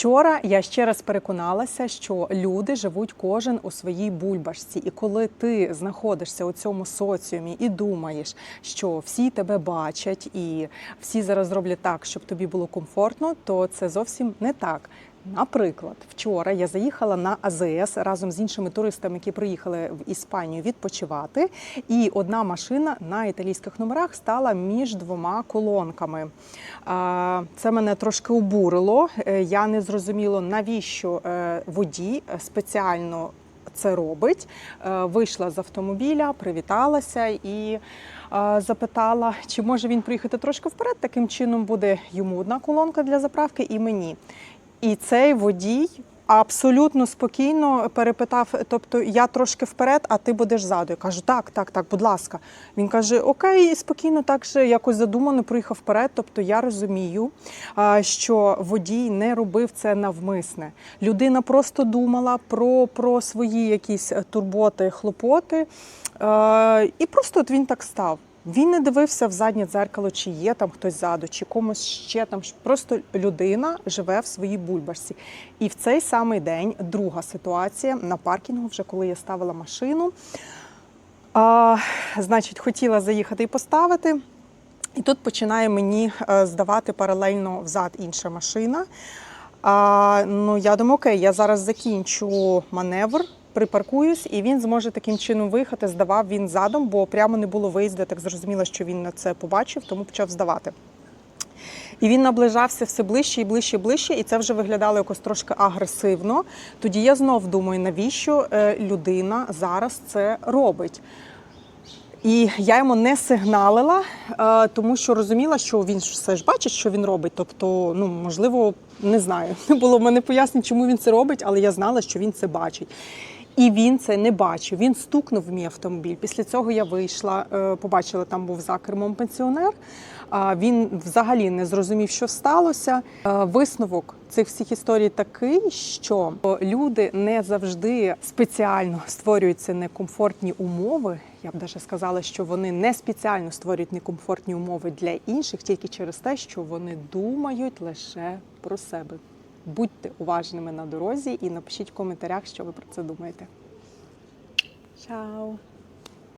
Вчора я ще раз переконалася, що люди живуть кожен у своїй бульбашці, і коли ти знаходишся у цьому соціумі і думаєш, що всі тебе бачать і всі зараз зроблять так, щоб тобі було комфортно, то це зовсім не так. Наприклад, вчора я заїхала на АЗС разом з іншими туристами, які приїхали в Іспанію відпочивати, і одна машина на італійських номерах стала між двома колонками. Це мене трошки обурило. Е, Я не зрозуміла, навіщо е, водій спеціально це робить. Е, Вийшла з автомобіля, привіталася і е, запитала, чи може він приїхати трошки вперед. Таким чином буде йому одна колонка для заправки і мені. І цей водій абсолютно спокійно перепитав: тобто я трошки вперед, а ти будеш ззаду. Я кажу, так, так, так, будь ласка. Він каже: Окей, спокійно, так же якось задумано, проїхав вперед. Тобто я розумію, що водій не робив це навмисне. Людина просто думала про, про свої якісь турботи, хлопоти, і просто от він так став. Він не дивився в заднє дзеркало, чи є там хтось ззаду, чи комусь ще там. Просто людина живе в своїй бульбашці. І в цей самий день друга ситуація на паркінгу, вже коли я ставила машину. А, значить, хотіла заїхати і поставити. І тут починає мені е, здавати паралельно взад інша машина. А, ну, я думаю, окей, я зараз закінчу маневр, припаркуюсь, і він зможе таким чином виїхати. Здавав він задом, бо прямо не було виїзду. Так зрозуміла, що він на це побачив, тому почав здавати. І він наближався все ближче і ближче і ближче, і це вже виглядало якось трошки агресивно. Тоді я знов думаю, навіщо е, людина зараз це робить. І я йому не сигналила, е, тому що розуміла, що він все ж бачить, що він робить. Тобто, ну можливо, не знаю. Не було в мене пояснень, чому він це робить, але я знала, що він це бачить. І він це не бачив. Він стукнув в мій автомобіль. Після цього я вийшла, е, побачила, там був за кермом пенсіонер. Він взагалі не зрозумів, що сталося. Е, Висновок цих всіх історій такий, що люди не завжди спеціально створюються некомфортні умови. Я б даже сказала, що вони не спеціально створюють некомфортні умови для інших, тільки через те, що вони думають лише про себе. Будьте уважними на дорозі і напишіть в коментарях, що ви про це думаєте. Чао!